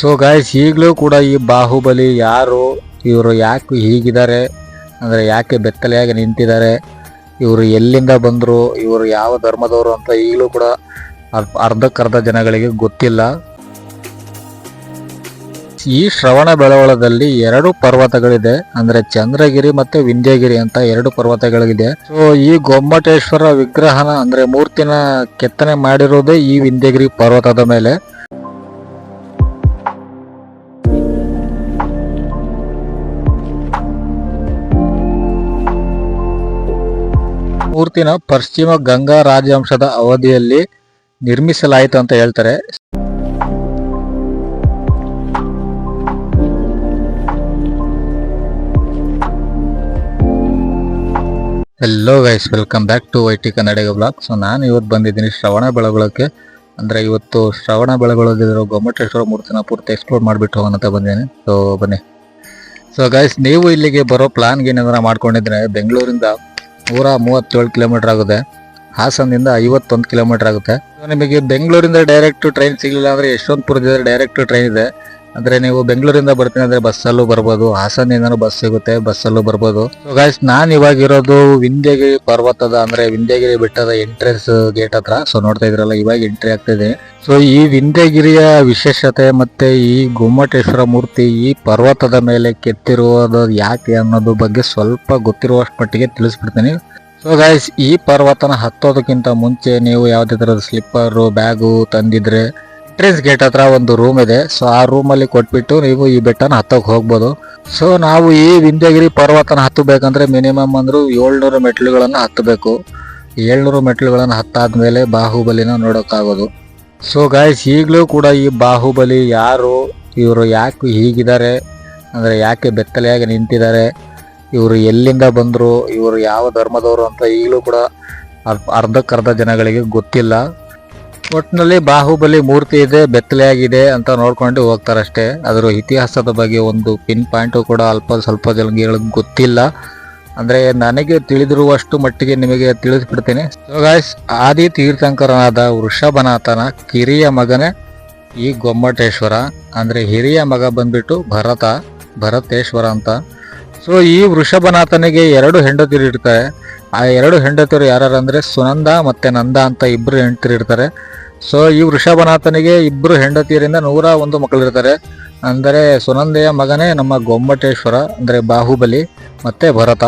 So guys ಈಗಲೂ ಕೂಡ ಈ ಬಾಹುಬಲಿ ಯಾರು, ಇವರು ಯಾಕೆ ಹೀಗಿದ್ದಾರೆ, ಅಂದರೆ ಯಾಕೆ ಬೆತ್ತಲೆಯಾಗಿ ನಿಂತಿದ್ದಾರೆ, ಇವರು ಎಲ್ಲಿಂದ ಬಂದರು, ಇವರು ಯಾವ ಧರ್ಮದವರು ಅಂತ ಈಗಲೂ ಕೂಡ ಅರ್ಧ, ಅರ್ಧಕ್ಕರ್ಧ ಜನಗಳಿಗೆ ಗೊತ್ತಿಲ್ಲ. ಈ ಶ್ರವಣ ಬೆಳವಳದಲ್ಲಿ ಎರಡು ಪರ್ವತಗಳಿದೆ, ಅಂದ್ರೆ ಚಂದ್ರಗಿರಿ ಮತ್ತೆ ವಿಂಧ್ಯಗಿರಿ ಅಂತ ಎರಡು ಪರ್ವತಗಳಿದೆ. ಸೊ ಈ ಗೊಮ್ಮಟೇಶ್ವರ ವಿಗ್ರಹನ, ಅಂದ್ರೆ ಮೂರ್ತಿನ ಕೆತ್ತನೆ ಮಾಡಿರೋದೇ ಈ ವಿಂಧ್ಯಗಿರಿ ಪರ್ವತದ ಮೇಲೆ. ಮೂರ್ತಿನ ಪಶ್ಚಿಮ ಗಂಗಾ ರಾಜವಂಶದ ಅವಧಿಯಲ್ಲಿ ನಿರ್ಮಿಸಲಾಯಿತು ಅಂತ ಹೇಳ್ತಾರೆ. Hello guys welcome back to Y T Kannadiga vlog so ನಾನು ಇವತ್ತು ಬಂದಿದ್ದೀನಿ ಶ್ರವಣ ಬೆಳಗೊಳಕ್ಕೆ. ಅಂದರೆ ಇವತ್ತು ಶ್ರವಣ ಬೆಳಗೊಳಗಿರೋ ಗೊಮ್ಮಟೇಶ್ವರ ಮೂರ್ತಿನ ಪೂರ್ತಿ ಎಕ್ಸ್ಪ್ಲೋರ್ ಮಾಡಿಬಿಟ್ಟು ಹೋಗೋಣ ಅಂತ ಬಂದಿದ್ದೀನಿ. ಸೊ ಬನ್ನಿ. ಸೊ ಗೈಸ್ ನೀವು ಇಲ್ಲಿಗೆ ಬರೋ ಪ್ಲಾನ್ಗೆ ಏನಾದ್ರು ಮಾಡ್ಕೊಂಡಿದ್ರೆ, ಬೆಂಗಳೂರಿಂದ ನೂರ ಮೂವತ್ತೇಳು ಕಿಲೋಮೀಟರ್ ಆಗುತ್ತೆ. ಹಾಸನದಿಂದ ಐವತ್ತೊಂದು ಕಿಲೋಮೀಟರ್ ಆಗುತ್ತೆ. ನಿಮಗೆ ಬೆಂಗಳೂರಿಂದ ಡೈರೆಕ್ಟ್ ಟ್ರೈನ್ ಸಿಗಲಿಲ್ಲ ಅಂದರೆ ಯಶವಂತಪುರದಿಂದ ಡೈರೆಕ್ಟ್ ಟ್ರೈನ್ ಇದೆ. ಅಂದ್ರೆ ನೀವು ಬೆಂಗಳೂರಿಂದ ಬರ್ತೀನಿ ಅಂದ್ರೆ ಬಸ್ಸಲ್ಲೂ ಬರ್ಬೋದು ಹಾಸನಿಂದನೂ ಬಸ್ ಸಿಗುತ್ತೆ, ಬಸ್ಸಲ್ಲೂ ಬರ್ಬೋದು. ಸೊ ಗಾಯ್ಸ್ ನಾನ್ ಇವಾಗ ಇರೋದು ವಿಂಧ್ಯಗಿರಿ ಪರ್ವತದ, ಅಂದ್ರೆ ವಿಂಧ್ಯಗಿರಿ ಬೆಟ್ಟದ ಎಂಟ್ರೆನ್ಸ್ ಗೇಟ್ ಹತ್ರ. ಸೊ ನೋಡ್ತಾ ಇದ್ರಲ್ಲ, ಇವಾಗ ಎಂಟ್ರಿ ಆಗ್ತಿದೆ ಸೊ ಈ ವಿಂಧ್ಯಗಿರಿಯ ವಿಶೇಷತೆ ಮತ್ತೆ ಈ ಗೊಮ್ಮಟೇಶ್ವರ ಮೂರ್ತಿ ಈ ಪರ್ವತದ ಮೇಲೆ ಕೆತ್ತಿರುವುದು ಯಾಕೆ ಅನ್ನೋದು ಬಗ್ಗೆ ಸ್ವಲ್ಪ ಗೊತ್ತಿರುವಷ್ಟು ಮಟ್ಟಿಗೆ ತಿಳಿಸ್ಬಿಡ್ತೀನಿ. ಸೊ ಗಾಯ್ಸ್ ಈ ಪರ್ವತನ ಹತ್ತೋದಕ್ಕಿಂತ ಮುಂಚೆ ನೀವು ಯಾವುದೇ ತರದ ಸ್ಲಿಪ್ಪರು ಬ್ಯಾಗು ತಂದಿದ್ರೆ ಎಂಟ್ರೆನ್ಸ್ ಗೇಟ್ ಹತ್ರ ಒಂದು ರೂಮ್ ಇದೆ. ಸೊ ಆ ರೂಮಲ್ಲಿ ಕೊಟ್ಬಿಟ್ಟು ನೀವು ಈ ಬೆಟ್ಟನ ಹತ್ತೋಕೆ ಹೋಗ್ಬೋದು. ಸೊ ನಾವು ಈ ವಿಂಧ್ಯಗಿರಿ ಪರ್ವತನ ಹತ್ತಬೇಕಂದ್ರೆ ಮಿನಿಮಮ್ ಅಂದರೂ ಏಳ್ನೂರು ಮೆಟ್ಲುಗಳನ್ನು ಹತ್ತಬೇಕು. ಏಳ್ನೂರು ಮೆಟ್ಲುಗಳನ್ನು ಹತ್ತಾದ್ಮೇಲೆ ಬಾಹುಬಲಿನ ನೋಡೋಕ್ಕಾಗೋದು. ಸೊ ಗಾಯ್ಸ್ ಈಗಲೂ ಕೂಡ ಈ ಬಾಹುಬಲಿ ಯಾರು, ಇವರು ಯಾಕೆ ಹೀಗಿದ್ದಾರೆ, ಅಂದರೆ ಯಾಕೆ ಬೆತ್ತಲೆಯಾಗಿ ನಿಂತಿದ್ದಾರೆ, ಇವರು ಎಲ್ಲಿಂದ ಬಂದರು, ಇವರು ಯಾವ ಧರ್ಮದವರು ಅಂತ ಈಗಲೂ ಕೂಡ ಅರ್ಧ, ಅರ್ಧಕ್ಕರ್ಧ ಜನಗಳಿಗೆ ಗೊತ್ತಿಲ್ಲ. ಒಟ್ಟಿನಲ್ಲಿ ಬಾಹುಬಲಿ ಮೂರ್ತಿ ಇದೆ, ಬೆತ್ತಲೆಯಾಗಿದೆ ಅಂತ ನೋಡ್ಕೊಂಡು ಹೋಗ್ತಾರಷ್ಟೇ. ಅದರ ಇತಿಹಾಸದ ಬಗ್ಗೆ ಒಂದು ಪಿನ್ ಪಾಯಿಂಟು ಕೂಡ ಅಲ್ಪ ಸ್ವಲ್ಪ ಜನಗಳಿಗೆ ಗೊತ್ತಿಲ್ಲ. ಅಂದ್ರೆ ನನಗೆ ತಿಳಿದಿರುವಷ್ಟು ಮಟ್ಟಿಗೆ ನಿಮಗೆ ತಿಳಿಸ್ಬಿಡ್ತೀನಿ. ಗಾಯ್ಸ್ ಆದಿ ತೀರ್ಥಂಕರನಾದ ವೃಷಭನಾಥನ ಕಿರಿಯ ಮಗನೇ ಈ ಗೊಮ್ಮಟೇಶ್ವರ. ಅಂದ್ರೆ ಹಿರಿಯ ಮಗ ಬಂದ್ಬಿಟ್ಟು ಭರತ, ಭರತೇಶ್ವರ ಅಂತ. ಸೊ ಈ ವೃಷಭನಾಥನಿಗೆ ಎರಡು ಹೆಂಡತಿರು ಇರ್ತಾರೆ. ಆ ಎರಡು ಹೆಂಡತಿಯರು ಯಾರು ಅಂದ್ರೆ ಸುನಂದ ಮತ್ತು ನಂದ ಅಂತ ಇಬ್ಬರು ಹೆಂಡತಿರು ಇರ್ತಾರೆ. ಸೊ ಈ ವೃಷಭನಾಥನಿಗೆ ಇಬ್ಬರು ಹೆಂಡತಿಯರಿಂದ ನೂರ ಒಂದು ಮಕ್ಕಳಿರ್ತಾರೆ. ಅಂದರೆ ಸುನಂದೆಯ ಮಗನೇ ನಮ್ಮ ಗೊಮ್ಮಟೇಶ್ವರ, ಅಂದರೆ ಬಾಹುಬಲಿ ಮತ್ತು ಭರತ.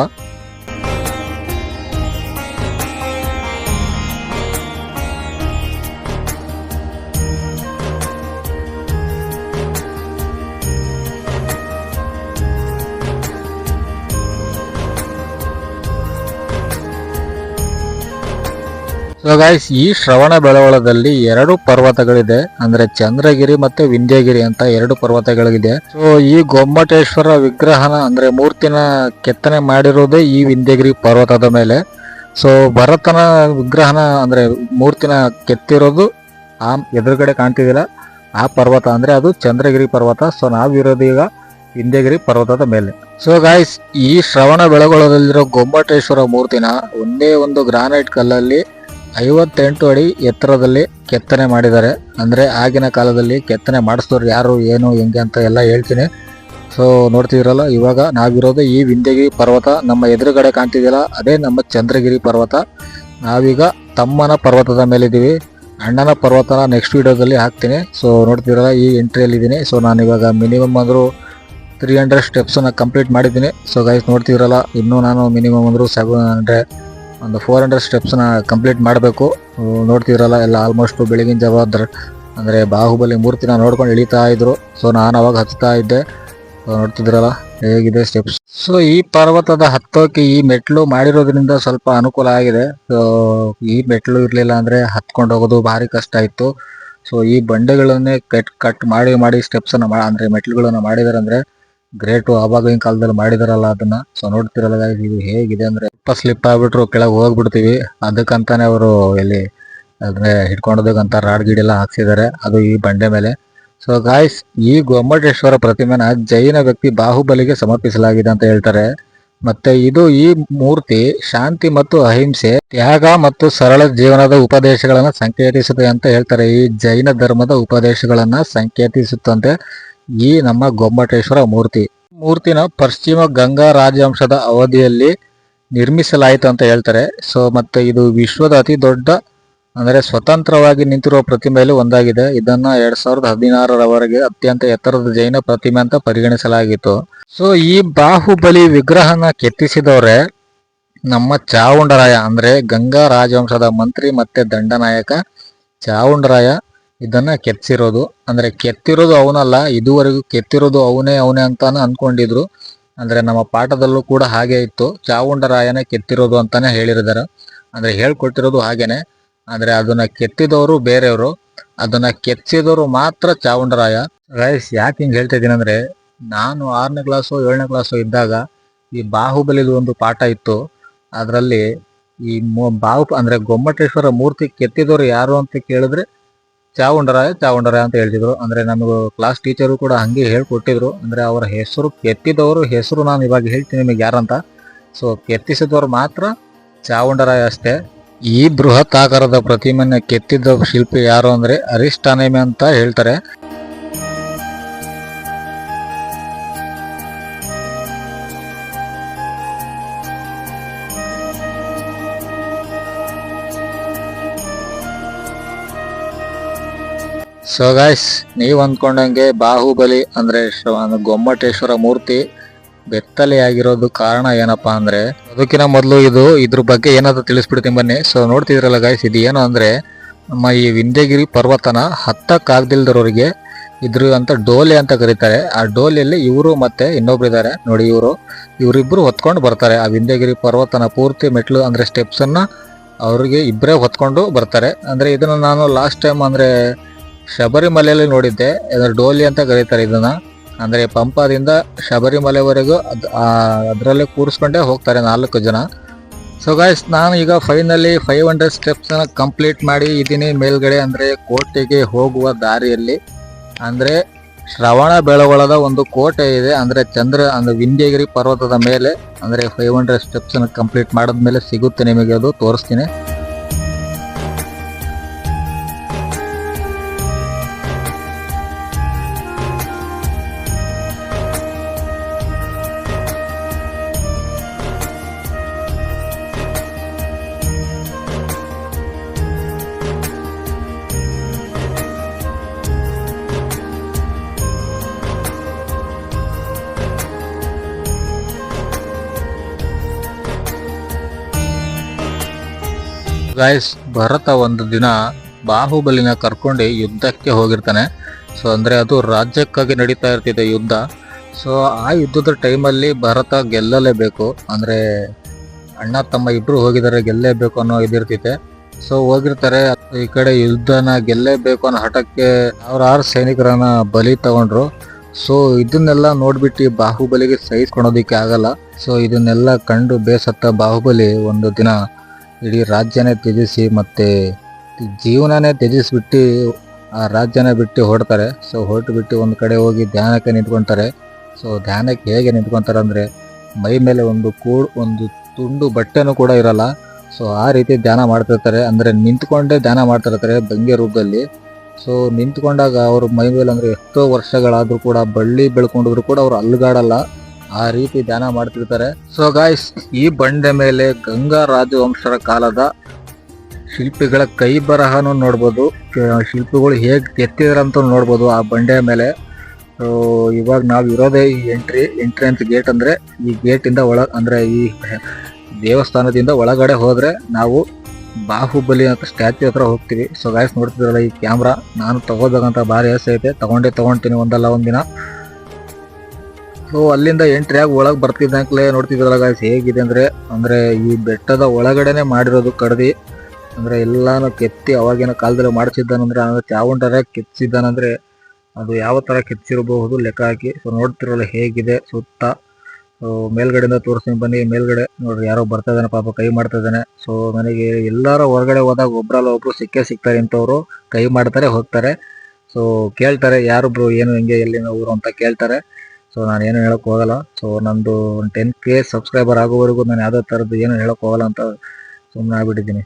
ಸೊ ಗಾಯ್ಸ್ ಈ ಶ್ರವಣ ಬೆಳವಳದಲ್ಲಿ ಎರಡು ಪರ್ವತಗಳಿದೆ. ಅಂದ್ರೆ ಚಂದ್ರಗಿರಿ ಮತ್ತೆ ವಿಂಧ್ಯಗಿರಿ ಅಂತ ಎರಡು ಪರ್ವತಗಳಿದೆ ಸೊ ಈ ಗೊಮ್ಮಟೇಶ್ವರ ವಿಗ್ರಹನ ಅಂದ್ರೆ ಮೂರ್ತಿನ ಕೆತ್ತನೆ ಮಾಡಿರೋದೇ ಈ ವಿಂಧ್ಯಗಿರಿ ಪರ್ವತದ ಮೇಲೆ. ಸೊ ಭರತನ ವಿಗ್ರಹನ ಅಂದ್ರೆ ಮೂರ್ತಿನ ಕೆತ್ತಿರೋದು ಆ ಎದುರುಗಡೆ ಕಾಣ್ತಿದಿಲ್ಲ ಆ ಪರ್ವತ ಅಂದ್ರೆ ಅದು ಚಂದ್ರಗಿರಿ ಪರ್ವತ. ಸೊ ನಾವಿರೋದು ಈಗ ವಿಂಧ್ಯಗಿರಿ ಪರ್ವತದ ಮೇಲೆ. ಸೊ ಗಾಯ್ಸ್ ಈ ಶ್ರವಣ ಬೆಳಗೊಳದಲ್ಲಿರೋ ಗೊಮ್ಮಟೇಶ್ವರ ಮೂರ್ತಿನ ಒಂದೇ ಒಂದು ಗ್ರಾನೈಟ್ ಕಲ್ಲಲ್ಲಿ ಐವತ್ತೆಂಟು ಅಡಿ ಎತ್ತರದಲ್ಲಿ ಕೆತ್ತನೆ ಮಾಡಿದ್ದಾರೆ. ಅಂದರೆ ಆಗಿನ ಕಾಲದಲ್ಲಿ ಕೆತ್ತನೆ ಮಾಡಿಸಿದವ್ರು ಯಾರು, ಏನು, ಹೆಂಗೆ ಅಂತ ಎಲ್ಲ ಹೇಳ್ತೀನಿ. ಸೊ ನೋಡ್ತಿದ್ರಲ್ಲ ಇವಾಗ ನಾವಿರೋದು ಈ ವಿಂಧ್ಯಗಿರಿ ಪರ್ವತ. ನಮ್ಮ ಎದುರುಗಡೆ ಕಾಣ್ತಿದೆಯಲ್ಲ, ಅದೇ ನಮ್ಮ ಚಂದ್ರಗಿರಿ ಪರ್ವತ. ನಾವೀಗ ತಮ್ಮನ ಪರ್ವತದ ಮೇಲಿದ್ದೀವಿ. ಅಣ್ಣನ ಪರ್ವತನ ನೆಕ್ಸ್ಟ್ ವೀಡಿಯೋದಲ್ಲಿ ಹಾಕ್ತೀನಿ. ಸೊ ನೋಡ್ತಿದ್ರಲ್ಲ ಈ ಎಂಟ್ರಿಯಲ್ಲಿದ್ದೀನಿ ಸೊ ನಾನು ಇವಾಗ ಮಿನಿಮಮ್ ಅಂದರೂ ತ್ರೀ ಹಂಡ್ರೆಡ್ ಸ್ಟೆಪ್ಸನ್ನು ಕಂಪ್ಲೀಟ್ ಮಾಡಿದ್ದೀನಿ. ಸೊ ಗೈಸ್ ನೋಡ್ತಿದ್ರಲ್ಲ ಇನ್ನೂ ನಾನು ಮಿನಿಮಮ್ ಅಂದರೂ ಸೆವೆನ್ ಹಂಡ್ರೆಡ್ ಒಂದು ಫೋರ್ ಹಂಡ್ರೆಡ್ ಸ್ಟೆಪ್ಸ್ನ ಕಂಪ್ಲೀಟ್ ಮಾಡಬೇಕು. ನೋಡ್ತಿದ್ರಲ್ಲ, ಎಲ್ಲ ಆಲ್ಮೋಸ್ಟ್ ಬೆಳಗಿನ ಜಾವ ಅಂದ್ರೆ ಬಾಹುಬಲಿ ಮೂರ್ತಿನ ನೋಡ್ಕೊಂಡು ಇಳಿತಾ ಇದ್ರು. ಸೊ ನಾನು ಅವಾಗ ಹತ್ತಾ ಇದ್ದೆ. ನೋಡ್ತಿದ್ರಲ್ಲ, ಹೇಗಿದೆ ಸ್ಟೆಪ್ಸ್ ಸೊ ಈ ಪರ್ವತದ ಹತ್ತೋಕೆ ಈ ಮೆಟ್ಲು ಮಾಡಿರೋದ್ರಿಂದ ಸ್ವಲ್ಪ ಅನುಕೂಲ ಆಗಿದೆ. ಸೊ ಈ ಮೆಟ್ಲು ಇರಲಿಲ್ಲ ಅಂದರೆ ಹತ್ಕೊಂಡು ಹೋಗೋದು ಭಾರಿ ಕಷ್ಟ ಇತ್ತು. ಸೊ ಈ ಬಂಡೆಗಳನ್ನೇ ಕಟ್ ಕಟ್ ಮಾಡಿ ಮಾಡಿ ಸ್ಟೆಪ್ಸನ್ನು ಮಾ, ಅಂದರೆ ಮೆಟ್ಲುಗಳನ್ನು ಮಾಡಿದಾರೆ ಅಂದರೆ ಗ್ರೇಟು ಆವಾಗಿನ ಕಾಲದಲ್ಲಿ ಮಾಡಿದಾರಲ್ಲ ಅದನ್ನ. ಸೊ ನೋಡ್ತಿರಲ್ಲ ಇದು ಹೇಗಿದೆ ಅಂದ್ರೆ ಸ್ಲಿಪ್ ಆಗ್ಬಿಟ್ರು, ಕೆಳಗೆ ಹೋಗ್ಬಿಡ್ತೀವಿ. ಅದಕ್ಕಂತಾನೆ ಅವರು ಇಲ್ಲಿ ಅಂದ್ರೆ ಹಿಡ್ಕೊಂಡೋದಕ್ಕಂತ ರಾಡ್ ಗಿಡೆಲ್ಲ ಹಾಕ್ಸಿದ್ದಾರೆ. ಅದು ಈ ಬಂಡೆ ಮೇಲೆ. ಸೊ ಗಾಯ್ಸ್ ಈ ಗೊಮ್ಮಟೇಶ್ವರ ಪ್ರತಿಮೆನ ಜೈನ ವ್ಯಕ್ತಿ ಬಾಹುಬಲಿಗೆ ಸಮರ್ಪಿಸಲಾಗಿದೆ ಅಂತ ಹೇಳ್ತಾರೆ. ಮತ್ತೆ ಇದು ಈ ಮೂರ್ತಿ ಶಾಂತಿ ಮತ್ತು ಅಹಿಂಸೆ, ತ್ಯಾಗ ಮತ್ತು ಸರಳ ಜೀವನದ ಉಪದೇಶಗಳನ್ನ ಸಂಕೇತಿಸುತ್ತೆ ಅಂತ ಹೇಳ್ತಾರೆ. ಈ ಜೈನ ಧರ್ಮದ ಉಪದೇಶಗಳನ್ನ ಸಂಕೇತಿಸುತ್ತಂತೆ ಈ ನಮ್ಮ ಗೊಮ್ಮಟೇಶ್ವರ ಮೂರ್ತಿ. ಮೂರ್ತಿನ ಪಶ್ಚಿಮ ಗಂಗಾ ರಾಜವಂಶದ ಅವಧಿಯಲ್ಲಿ ನಿರ್ಮಿಸಲಾಯಿತು ಅಂತ ಹೇಳ್ತಾರೆ. ಸೊ ಮತ್ತೆ ಇದು ವಿಶ್ವದ ಅತಿ ದೊಡ್ಡ, ಅಂದರೆ ಸ್ವತಂತ್ರವಾಗಿ ನಿಂತಿರುವ ಪ್ರತಿಮೆಯಲ್ಲಿ ಒಂದಾಗಿದೆ. ಇದನ್ನ ಎರಡ್ ಸಾವಿರದ ಹದಿನಾರರವರೆಗೆ ಅತ್ಯಂತ ಎತ್ತರದ ಜೈನ ಪ್ರತಿಮೆ ಅಂತ ಪರಿಗಣಿಸಲಾಗಿತ್ತು. ಸೊ ಈ ಬಾಹುಬಲಿ ವಿಗ್ರಹನ ಕೆತ್ತಿಸಿದವರೇ ನಮ್ಮ ಚಾವುಂಡರಾಯ, ಅಂದ್ರೆ ಗಂಗಾ ರಾಜವಂಶದ ಮಂತ್ರಿ ಮತ್ತೆ ದಂಡನಾಯಕ ಚಾವುಂಡರಾಯ ಇದನ್ನ ಕೆತ್ತಿಸಿರೋದು ಅಂದ್ರೆ ಕೆತ್ತಿರೋದು ಅವನಲ್ಲ, ಇದುವರೆಗೂ ಕೆತ್ತಿರೋದು ಅವನೇ ಅವನೇ ಅಂತಾನೆ ಅನ್ಕೊಂಡಿದ್ರು. ಅಂದ್ರೆ ನಮ್ಮ ಪಾಠದಲ್ಲೂ ಕೂಡ ಹಾಗೆ ಇತ್ತು. ಚಾವುಂಡರಾಯನೇ ಕೆತ್ತಿರೋದು ಅಂತಾನೆ ಹೇಳಿರಿದಾರೆ ಅಂದ್ರೆ ಹೇಳ್ಕೊಟ್ಟಿರೋದು ಹಾಗೇನೆ. ಅಂದ್ರೆ ಅದನ್ನ ಕೆತ್ತಿದವರು ಬೇರೆಯವರು. ಅದನ್ನ ಕೆತ್ತಿದವರು ಮಾತ್ರ ಚಾವುಂಡರಾಯ. ರೈಸ್ ಯಾಕೆ ಹಿಂಗೆ ಹೇಳ್ತಾ ಇದ್ದೀನಿ ಅಂದ್ರೆ, ನಾನು ಆರನೇ ಕ್ಲಾಸು ಏಳನೇ ಕ್ಲಾಸು ಇದ್ದಾಗ ಈ ಬಾಹುಬಲಿದು ಒಂದು ಪಾಠ ಇತ್ತು. ಅದರಲ್ಲಿ ಈ ಬಾಹು, ಅಂದ್ರೆ ಗೊಮ್ಮಟೇಶ್ವರ ಮೂರ್ತಿ ಕೆತ್ತಿದವರು ಯಾರು ಅಂತ ಕೇಳಿದ್ರೆ ಚಾವುಂಡರಾಯ ಚಾವುಂಡರಾಯ ಅಂತ ಹೇಳ್ತಿದ್ರು. ಅಂದ್ರೆ ನಮಗೂ ಕ್ಲಾಸ್ ಟೀಚರು ಕೂಡ ಹಂಗೆ ಹೇಳ್ಕೊಟ್ಟಿದ್ರು. ಅಂದ್ರೆ ಅವರ ಹೆಸರು ಕೆತ್ತಿದವರು ಹೆಸರು ನಾನು ಇವಾಗ ಹೇಳ್ತೀನಿ ನಿಮಗೆ ಯಾರಂತ. ಸೊ ಕೆತ್ತಿಸಿದವರು ಮಾತ್ರ ಚಾವುಂಡರಾಯ ಅಷ್ಟೇ. ಈ ಬೃಹತ್ ಆಕಾರದ ಪ್ರತಿಮೆಯನ್ನು ಕೆತ್ತಿದ್ದ ಶಿಲ್ಪಿ ಯಾರು ಅಂದ್ರೆ ಅರಿಸ್ಟಾನೇಮೆ ಅಂತ ಹೇಳ್ತಾರೆ. ಸೊ ಗಾಯ್ಸ್ ನೀವು ಅಂದ್ಕೊಂಡಂಗೆ ಬಾಹುಬಲಿ ಅಂದ್ರೆ ಗೊಮ್ಮಟೇಶ್ವರ ಮೂರ್ತಿ ಬೆತ್ತಲೆಯಾಗಿರೋದು ಕಾರಣ ಏನಪ್ಪಾ ಅಂದ್ರೆ ಅದಕ್ಕಿಂತ ಮೊದಲು ಇದು ಇದ್ರ ಬಗ್ಗೆ ಏನಾದರೂ ತಿಳಿಸ್ಬಿಡ್ತೀನಿ ಬನ್ನಿ. ಸೊ ನೋಡ್ತಿದ್ರಲ್ಲ ಗಾಯ್ಸ್ ಇದು ಏನು ಅಂದ್ರೆ ನಮ್ಮ ಈ ವಿಂಧ್ಯಗಿರಿ ಪರ್ವತನ ಹತ್ತಕ್ಕಾಗ್ದಿಲ್ದಿರೋರಿಗೆ ಇದ್ರ ಅಂತ ಡೋಲೆ ಅಂತ ಕರೀತಾರೆ. ಆ ಡೋಲೆಯಲ್ಲಿ ಇವರು ಮತ್ತೆ ಇನ್ನೊಬ್ರು ಇದ್ದಾರೆ ನೋಡಿ ಇವರು ಇವರಿಬ್ಬರು ಹೊತ್ಕೊಂಡು ಬರ್ತಾರೆ. ಆ ವಿಂಧ್ಯಗಿರಿ ಪರ್ವತನ ಪೂರ್ತಿ ಮೆಟ್ಲು ಅಂದ್ರೆ ಸ್ಟೆಪ್ಸ್ ಅನ್ನ ಅವ್ರಿಗೆ ಇಬ್ಬರೇ ಹೊತ್ಕೊಂಡು ಬರ್ತಾರೆ. ಅಂದ್ರೆ ಇದನ್ನ ನಾನು ಲಾಸ್ಟ್ ಟೈಮ್ ಅಂದ್ರೆ ಶಬರಿಮಲೆಯಲ್ಲಿ ನೋಡಿದ್ದೆ ಡೋಲಿ ಅಂತ ಕರೀತಾರೆ ಇದನ್ನ. ಅಂದ್ರೆ ಪಂಪಾದಿಂದ ಶಬರಿಮಲೆವರೆಗೂ ಅದು ಅದರಲ್ಲೇ ಕೂರಿಸ್ಕೊಂಡೇ ಹೋಗ್ತಾರೆ ನಾಲ್ಕು ಜನ. ಸೊ ಗಾಯ್ಸ್ ನಾನು ಈಗ ಫೈನಲಿ ಫೈವ್ ಹಂಡ್ರೆಡ್ ಸ್ಟೆಪ್ಸನ್ನು ಕಂಪ್ಲೀಟ್ ಮಾಡಿ ಇದ್ದೀನಿ ಮೇಲ್ಗಡೆ, ಅಂದ್ರೆ ಕೋಟೆಗೆ ಹೋಗುವ ದಾರಿಯಲ್ಲಿ. ಅಂದ್ರೆ ಶ್ರವಣ ಬೆಳಗೊಳದ ಒಂದು ಕೋಟೆ ಇದೆ, ಅಂದ್ರೆ ಚಂದ್ರ, ಅಂದರೆ ವಿಂಧ್ಯಗಿರಿ ಪರ್ವತದ ಮೇಲೆ. ಅಂದ್ರೆ ಫೈವ್ ಹಂಡ್ರೆಡ್ ಸ್ಟೆಪ್ಸನ್ನು ಕಂಪ್ಲೀಟ್ ಮಾಡಿದ್ಮೇಲೆ ಸಿಗುತ್ತೆ ನಿಮಗೆ ಅದು, ತೋರಿಸ್ತೀನಿ. ಗಾಯ್ಸ್ ಭರತ ಒಂದು ದಿನ ಬಾಹುಬಲಿನ ಕರ್ಕೊಂಡು ಯುದ್ಧಕ್ಕೆ ಹೋಗಿರ್ತಾನೆ. ಸೊ ಅಂದರೆ ಅದು ರಾಜ್ಯಕ್ಕಾಗಿ ನಡೀತಾ ಇರ್ತಿದೆ ಯುದ್ಧ. ಸೊ ಆ ಯುದ್ಧದ ಟೈಮಲ್ಲಿ ಭರತ ಗೆಲ್ಲಲೇಬೇಕು. ಅಂದರೆ ಅಣ್ಣ, ತಮ್ಮ ಇಬ್ಬರು ಹೋಗಿದ್ದಾರೆ ಗೆಲ್ಲೇಬೇಕು ಅನ್ನೋ ಇದಿರ್ತೈತೆ ಸೊ ಹೋಗಿರ್ತಾರೆ, ಈ ಕಡೆ ಯುದ್ಧನ ಗೆಲ್ಲೇಬೇಕು ಅನ್ನೋ ಹಠಕ್ಕೆ ಆರು ಸೈನಿಕರನ್ನ ಬಲಿ ತಗೊಂಡ್ರು. ಸೊ ಇದನ್ನೆಲ್ಲ ನೋಡ್ಬಿಟ್ಟು ಬಾಹುಬಲಿಗೆ ಸಹಿಸ್ಕೊಳೋದಿಕ್ಕೆ ಆಗಲ್ಲ. ಸೊ ಇದನ್ನೆಲ್ಲ ಕಂಡು ಬೇಸತ್ತ ಬಾಹುಬಲಿ ಒಂದು ದಿನ ಇಡೀ ರಾಜ್ಯನೇ ತ್ಯಜಿಸಿ ಮತ್ತು ಜೀವನನೇ ತ್ಯಜಿಸಿಬಿಟ್ಟು ಆ ರಾಜ್ಯನ ಬಿಟ್ಟು ಹೊರಡ್ತಾರೆ. ಸೊ ಹೊರಟು ಬಿಟ್ಟು ಒಂದು ಕಡೆ ಹೋಗಿ ಧ್ಯಾನಕ್ಕೆ ನಿಂತ್ಕೊತಾರೆ. ಸೊ ಧ್ಯಾನಕ್ಕೆ ಹೇಗೆ ನಿಂತ್ಕೊತಾರೆ ಅಂದರೆ ಮೈ ಮೇಲೆ ಒಂದು ಕೂಡ್ ಒಂದು ತುಂಡು ಬಟ್ಟೆನೂ ಕೂಡ ಇರಲ್ಲ. ಸೊ ಆ ರೀತಿ ಧ್ಯಾನ ಮಾಡ್ತಿರ್ತಾರೆ. ಅಂದರೆ ನಿಂತ್ಕೊಂಡೇ ಧ್ಯಾನ ಮಾಡ್ತಿರ್ತಾರೆ ಬಂಗೆ ರೂಪದಲ್ಲಿ. ಸೊ ನಿಂತ್ಕೊಂಡಾಗ ಅವರು ಮೈ ಮೇಲೆ ಅಂದರೆ ಎಷ್ಟೋ ವರ್ಷಗಳಾದರೂ ಕೂಡ ಬಳ್ಳಿ ಬೆಳ್ಕೊಂಡಿದ್ರು ಕೂಡ ಅವರು ಅಲ್ಗಾಡಲ್ಲ. ಆ ರೀತಿ ಧ್ಯಾನ ಮಾಡ್ತಿರ್ತಾರೆ. ಸೊ ಗಾಯ್ಸ್ ಈ ಬಂಡೆ ಮೇಲೆ ಗಂಗಾ ರಾಜವಂಶರ ಕಾಲದ ಶಿಲ್ಪಿಗಳ ಕೈ ಬರಹನು ನೋಡ್ಬೋದು. ಶಿಲ್ಪಿಗಳು ಹೇಗೆ ಕೆತ್ತಿದ್ರಂತ ನೋಡ್ಬೋದು ಆ ಬಂಡೆ ಮೇಲೆ. ಸೊ ಇವಾಗ ನಾವು ಇರೋದೇ ಈ ಎಂಟ್ರಿ ಎಂಟ್ರೆನ್ಸ್ ಗೇಟ್ ಅಂದರೆ ಈ ಗೇಟಿಂದ ಒಳ, ಅಂದರೆ ಈ ದೇವಸ್ಥಾನದಿಂದ ಒಳಗಡೆ ಹೋದರೆ ನಾವು ಬಾಹುಬಲಿ ಅಂತ ಸ್ಟ್ಯಾಚ್ಯೂ ಹತ್ರ ಹೋಗ್ತೀವಿ. ಸೊ ಗಾಯ್ಸ್ ನೋಡ್ತಿದ್ರಲ್ಲ ಈ ಕ್ಯಾಮ್ರಾ ನಾನು ತಗೋಬೇಕಂತ ಭಾರಿ ಆಸೆ ಐತೆ. ತಗೊಂಡೇ, ತಗೊಂತೀನಿ ಒಂದಲ್ಲ ಒಂದಿನ. ಸೊ ಅಲ್ಲಿಂದ ಎಂಟ್ರಿ ಆಗಿ ಒಳಗೆ ಬರ್ತಿದ್ದಂಕ್ಲೆ ನೋಡ್ತಿದ್ರಲ್ಲ ಗಾಯ್ಸ್ ಹೇಗಿದೆ ಅಂದ್ರೆ ಅಂದ್ರೆ ಈ ಬೆಟ್ಟದ ಒಳಗಡೆನೆ ಮಾಡಿರೋದು ಕಡ್ದಿ. ಅಂದ್ರೆ ಎಲ್ಲಾನು ಕೆತ್ತಿ ಅವಾಗಿನ ಕಾಲದಲ್ಲಿ ಮಾಡ್ಸಿದ್ದಾನಂದ್ರೆ ಅಂದ್ರೆ ಚಾವುಂಡರ ಕೆತ್ತಿಸಿದ್ದಾನಂದ್ರೆ ಅದು ಯಾವ ತರ ಕೆತ್ತಿರಬಹುದು ಲೆಕ್ಕ ಹಾಕಿ. ಸೊ ನೋಡ್ತಿರಲ್ಲ ಹೇಗಿದೆ ಸುತ್ತ. ಮೇಲ್ಗಡೆಯಿಂದ ತೋರಿಸ್ತೀನಿ ಬನ್ನಿ. ಮೇಲ್ಗಡೆ ನೋಡ್ರಿ ಯಾರೋ ಬರ್ತಾ ಇದ್ದಾನೆ, ಪಾಪ ಕೈ ಮಾಡ್ತಾ ಇದ್ದಾನೆ. ಸೊ ನನಗೆ ಎಲ್ಲಾರ ಹೊರಗಡೆ ಹೋದಾಗ ಒಬ್ರಲ್ಲ ಒಬ್ರು ಸಿಕ್ಕೇ ಸಿಗ್ತಾರೆ ಇಂಥವ್ರು. ಕೈ ಮಾಡ್ತಾರೆ, ಹೋಗ್ತಾರೆ. ಸೊ ಕೇಳ್ತಾರೆ ಯಾರೊಬ್ರು ಬ್ರೋ ಏನು, ಹೆಂಗೆ, ಎಲ್ಲಿನ ಊರು ಅಂತ ಕೇಳ್ತಾರೆ. ಸೊ ನಾನು ಏನು ಹೇಳೋಕೆ ಹೋಗಲ್ಲ. ಸೊ ನಂದು ಒಂದು ಟೆನ್ ಕೆ ಸಬ್ಸ್ಕ್ರೈಬರ್ ಆಗೋವರೆಗೂ ನಾನು ಯಾವುದೇ ಥರದ್ದು ಏನು ಹೇಳೋಕೆ ಹೋಗಲ್ಲ ಅಂತ ಸುಮ್ಮನೆ ಆಗ್ಬಿಟ್ಟಿದ್ದೀನಿ.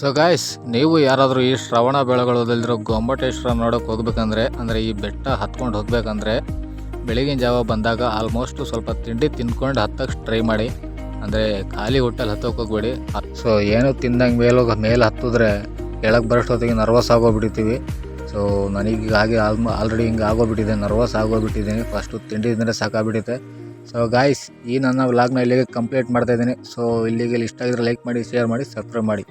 ಸೊ ಗಾಯ್ಸ್ ನೀವು ಯಾರಾದರೂ ಈ ಶ್ರವಣ ಬೆಳಗೊಳದಲ್ಲಿರೋ ಗೊಮ್ಮಟೇಶ್ವರ ನೋಡೋಕೆ ಹೋಗ್ಬೇಕಂದ್ರೆ, ಅಂದರೆ ಈ ಬೆಟ್ಟ ಹತ್ಕೊಂಡು ಹೋಗ್ಬೇಕಂದ್ರೆ, ಬೆಳಗಿನ ಜಾವ ಬಂದಾಗ ಆಲ್ಮೋಸ್ಟ್ ಸ್ವಲ್ಪ ತಿಂಡಿ ತಿನ್ಕೊಂಡು ಹತ್ತಕ್ಕೆ ಟ್ರೈ ಮಾಡಿ, ಅಂದರೆ ಖಾಲಿ ಹೋಟೆಲ್ ಹತ್ತೋಕೆ ಹೋಗ್ಬೇಡಿ. ಸೊ ಏನು ತಿಂದಂಗೆ ಮೇಲೋಗಿ ಮೇಲೆ ಹತ್ತಿದ್ರೆ ಕೆಳಗೆ ಬರೋಷ್ಟೊತ್ತಿಗೆ ನರ್ವಸ್ ಆಗೋಗ್ಬಿಟ್ಟಿರ್ತೀವಿ. ಸೊ ನನಗೆ ಹಾಗೆ ಆಲ್ಮ ಆಲ್ರೆಡಿ ಹಿಂಗೆ ಆಗೋಗ್ಬಿಟ್ಟಿದೆ ನರ್ವಸ್ ಆಗೋಗ್ಬಿಟ್ಟಿದ್ದೀನಿ ಫಸ್ಟು ತಿಂಡಿ ತಿಂದರೆ ಸಾಕಾಗ್ಬಿಟ್ಟಿದೆ. ಸೊ ಗಾಯ್ಸ್ ಈ ನನ್ನ ವ್ಲಾಗ್ನ ಇಲ್ಲಿಗೆ ಕಂಪ್ಲೀಟ್ ಮಾಡ್ತಾ ಇದ್ದೀನಿ. ಸೊ ಇಲ್ಲಿಗೆ ಇಷ್ಟ ಆಗಿದ್ರೆ ಲೈಕ್ ಮಾಡಿ ಶೇರ್ ಮಾಡಿ ಸಬ್ಸ್ಕ್ರೈಬ್ ಮಾಡಿ.